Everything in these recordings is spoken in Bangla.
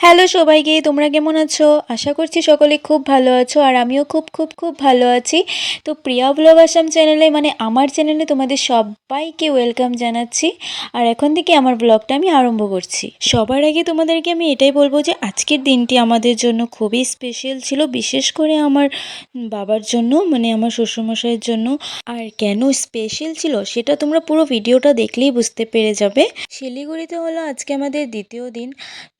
হ্যালো সবাইকে, তোমরা কেমন আছো? আশা করছি সকলে খুব ভালো আছো আর আমিও খুব খুব খুব ভালো আছি। তো প্রিয়া ব্লগ আসাম চ্যানেলে মানে আমার চ্যানেলে তোমাদের সবাইকে ওয়েলকাম জানাচ্ছি। আর এখন থেকে আমার ব্লগটা আমি আরম্ভ করছি। সবার আগে তোমাদেরকে আমি এটাই বলব যে, আজকের দিনটি আমাদের জন্য খুবই স্পেশাল ছিল, বিশেষ করে আমার বাবার জন্য মানে আমার শ্বশুরমশাইয়ের জন্য। আর কেন স্পেশাল ছিল, সেটা তোমরা পুরো ভিডিওটা দেখলেই বুঝতে পেরে যাবে। শিলিগুড়িতে হলো আজকে আমাদের দ্বিতীয় দিন।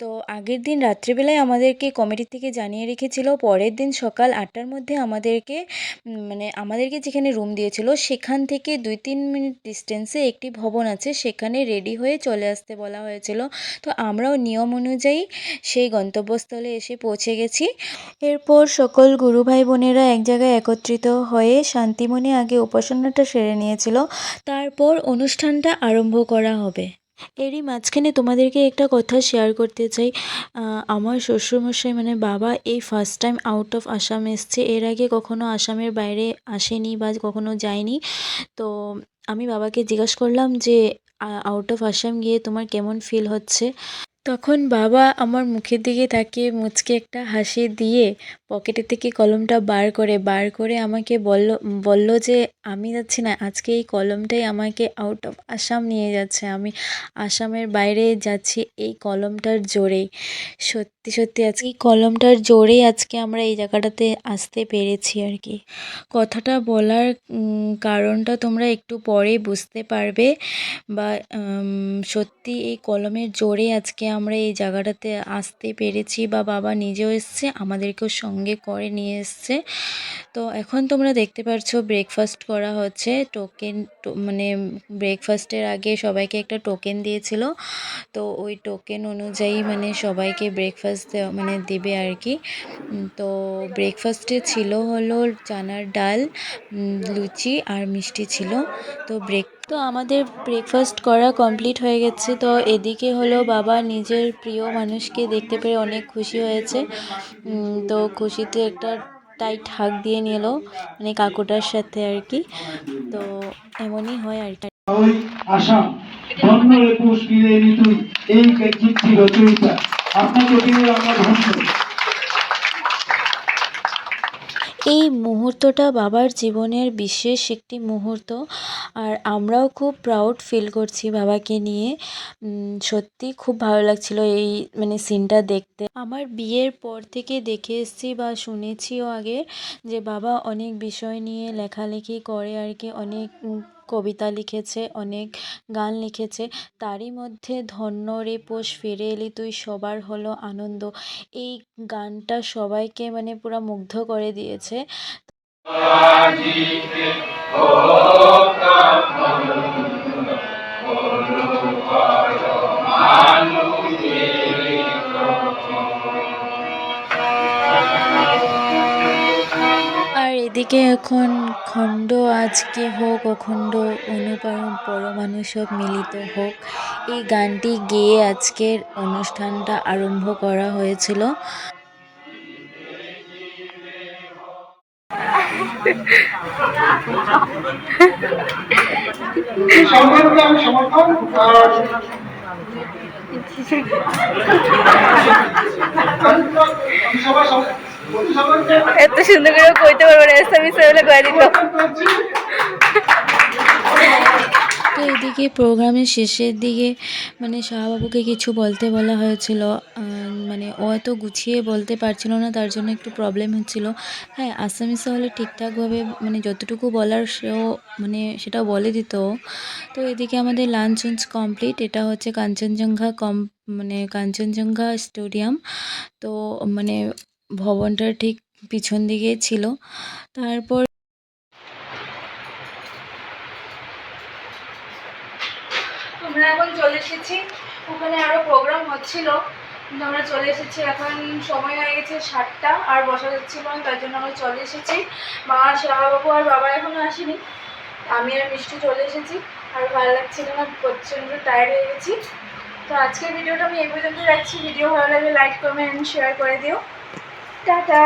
তো আগের দিন রাত্রিবেলায় আমাদেরকে কমিটি থেকে জানিয়ে রেখেছিল। পরের দিন সকাল আটটার মধ্যে আমাদেরকে মানে আমাদেরকে যেখানে রুম দিয়েছিল, সেখান থেকে দুই তিন মিনিট ডিস্টেন্সে একটি ভবন আছে, সেখানে রেডি হয়ে চলে আসতে বলা হয়েছিল। তো আমরাও নিয়ম অনুযায়ী সেই গন্তব্যস্থলে এসে পৌঁছে গেছি। এরপর সকল গুরু ভাই বোনেরা এক জায়গায় একত্রিত হয়ে শান্তিমনে আগে উপাসনাটা সেরে নিয়েছিল। তারপর অনুষ্ঠানটা আরম্ভ করা হবে। এরই মাঝখানে তোমাদেরকে একটা কথা শেয়ার করতে চাই। আমার শ্বশুরমশাই মানে বাবা এই first time out of Assam এসছে। এর আগে কখনো আসামের বাইরে আসেনি বা কখনো যায়নি। তো আমি বাবাকে জিজ্ঞাসা করলাম যে আউট অফ আসাম গিয়ে তোমার কেমন ফিল হচ্ছে? তখন বাবা আমার মুখের দিকে তাকিয়ে মুচকে একটা হাসি দিয়ে পকেটে থেকে কলমটা বার করে বার করে আমাকে বলল বলল যে, আমি যাচ্ছি না, আজকে এই কলমটাই আমাকে আউট অফ আসাম নিয়ে যাচ্ছে। আমি আসামের বাইরে যাচ্ছি এই কলমটার জোরেই। সত্যি সত্যি আজকে এই কলমটার জোরেই আজকে আমরা এই জায়গাটাতে আসতে পেরেছি আর কি। কথাটা বলার কারণটা তোমরা একটু পরে বুঝতে পারবে। বা সত্যি এই কলমের জোরে আজকে আমরা এই জায়গাটাতে আসতে পেরেছি বা বাবা নিজেও এসছে, আমাদেরকেও সঙ্গে করে নিয়ে এসছে। তো এখন তোমরা দেখতে পাচ্ছ ব্রেকফাস্ট করা হচ্ছে। টোকেন মানে ব্রেকফাস্টের আগে সবাইকে একটা টোকেন দিয়েছিল। তো ওই টোকেন অনুযায়ী মানে সবাইকে ব্রেকফাস্ট মানে দেবে আর কি। তো ব্রেকফাস্টে ছিল হলো চানার ডাল লুচি আর মিষ্টি ছিল। তো ব্রেক তো আমাদের ব্রেকফাস্ট করা কমপ্লিট হয়ে গেছে। তো এদিকে হলো বাবা নিজের প্রিয় মানুষকে দেখতে পেরে অনেক খুশি হয়েছে। তো খুশিতে একটা টাইট হাগ দিয়ে নিল মানে কাকুটার সাথে আর কি। তো এমনই হয় আর কি। আপনাকে এই মুহূর্তটা বাবার জীবনের বিশেষ একটি মুহূর্ত। আর আমরাও খুব প্রাউড ফিল করছি বাবাকে নিয়ে। সত্যি খুব ভালো লাগছিল এই মানে সিনটা দেখতে। আমার বিয়ের পর থেকে দেখে এসেছি বা শুনেছিও আগে যে বাবা অনেক বিষয় নিয়ে লেখালেখি করে আর কি, অনেক কবিতা লিখেছে, অনেক গান লিখেছে। তারই মধ্যে ধন্য রে পোষ, ফিরে এলি তুই, সবার হলো আনন্দ। এই গানটা সবাইকে মানে পুরো মুগ্ধ করে দিয়েছে। আর এদিকে এখন খণ্ড আজকে হোক, অখণ্ড অনুপরম পরমাণু সব মিলিত হোক, এই গানটি গেয়ে আজকের অনুষ্ঠানটা আরম্ভ করা হয়েছিল। সমর্থন আর আমি সবাই সম- সবাইকে এত সুন্দর করে কইতে পারব না এসএমএস বলে কয়ে দিত তো এদিকে প্রোগ্রামের শেষের দিকে মানে শাহবাবুকে কিছু বলতে বলা হয়েছিল মানে ও এত গুছিয়ে বলতে পারছিল না, তার জন্য একটু প্রবলেম হচ্ছিল। হ্যাঁ আসামিসে হলে ঠিকঠাকভাবে মানে যতটুকু বলার সেও মানে সেটা বলে দিত। তো এদিকে আমাদের লাঞ্চ উঞ্চ কমপ্লিট এটা হচ্ছে কাঞ্চনজঙ্ঘা কম মানে কাঞ্চনজঙ্ঘা স্টেডিয়াম তো মানে ভবনটার ঠিক পিছন দিকেই ছিল। তারপর আমরা এখন চলে এসেছি। ওখানে আরও প্রোগ্রাম হচ্ছিল। কিন্তু আমরা চলে এসেছি এখন সময় হয়ে গেছে সাতটা, আর বসা যাচ্ছিল না, তার জন্য আমরা চলে এসেছি। মা, শাহবাবু আর বাবা এখনও আসেনি। আমি আর মিষ্টি চলে এসেছি। আর ভালো লাগছিল না প্রচণ্ড টায়ার্ড হয়ে গেছি। তো আজকের ভিডিওটা আমি এই পর্যন্ত রাখছি। ভিডিও ভালো লাগলে লাইক কমেন্ট শেয়ার করে দিও। টাটা।